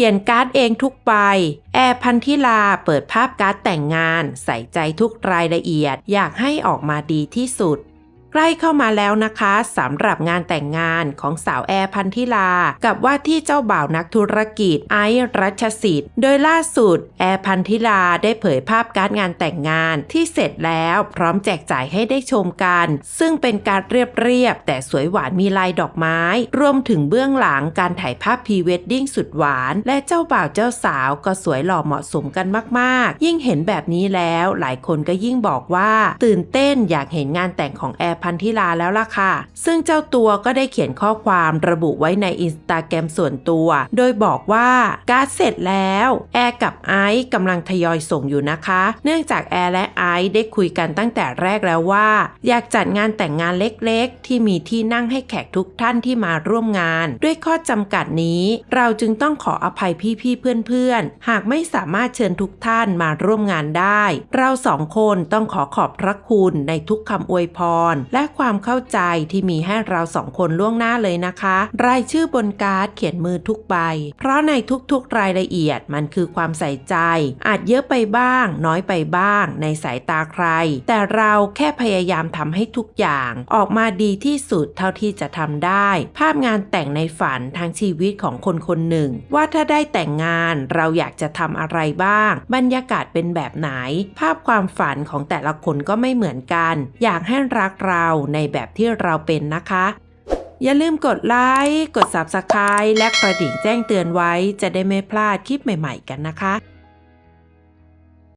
ขียนการ์ดเองทุกใบ แอร์พันธิลาเปิดภาพการ์ดแต่งงาน ใส่ใจทุกรายละเอียด อยากให้ออกมาดีที่สุด ใกล้เข้ามาแล้วนะคะสำหรับงานแต่งงานของสาวแอร์พันธิลา กับว่าที่เจ้าบ่าวนักธุรกิจไอซ์รัชสิทธิ์ โดยล่าสุด แอร์พันธิลาได้เผยภาพการงานแต่งงานที่เสร็จแล้วพร้อมแจกจ่ายให้ได้ชมกัน ซึ่งเป็นการเรียบๆแต่สวยหวานมีลายดอกไม้ รวมถึงเบื้องหลังการถ่ายภาพพรีเวดดิ้งสุดหวาน และเจ้าบ่าวเจ้าสาวก็สวยหล่อเหมาะสมกันมากๆ ยิ่งเห็นแบบนี้แล้ว หลายคนก็ยิ่งบอกว่า ตื่นเต้นอยากเห็นงานแต่งของแอร์พันธิลาแล้วล่ะค่ะ ซึ่งเจ้าตัวก็ได้เขียนข้อความระบุไว้ในอินสตาแกรมส่วนตัว โดยบอกว่าการ์ดเสร็จแล้วแอร์กับไอซ์กำลังทยอยส่งอยู่นะคะ เนื่องจากแอร์และไอซ์ได้คุยกันตั้งแต่แรกแล้วว่า อยากจัดงานแต่งงานเล็กๆ ที่มีที่นั่งให้แขกทุกท่านที่มาร่วมงาน ด้วยข้อจำกัดนี้ เราจึงต้องขออภัยพี่ๆเพื่อนๆ หากไม่สามารถเชิญทุกท่านมาร่วมงานได้ เราสองคนต้องขอขอบพระคุณในทุกคำอวยพรและความเข้าใจที่มีให้เราสองคนล่วงหน้าเลยนะคะ รายชื่อบนการ์ดเขียนมือทุกใบ เพราะในทุกๆรายละเอียดมันคือความใส่ใจ อาจเยอะไปบ้าง น้อยไปบ้าง ในสายตาใคร แต่เราแค่พยายามทำให้ทุกอย่างออกมาดีที่สุดเท่าที่จะทำได้ ภาพงานแต่งในฝันทางชีวิตของคนคนหนึ่ง ว่าถ้าได้แต่งงานเราอยากจะทำอะไรบ้าง บรรยากาศเป็นแบบไหน ภาพความฝันของแต่ละคนก็ไม่เหมือนกัน อยากให้รักเราในแบบที่เราเป็นนะคะ อย่าลืมกดไลค์กด Subscribe และกระดิ่งแจ้งเตือนไว้ จะได้ไม่พลาดคลิปใหม่ ๆ กันนะคะ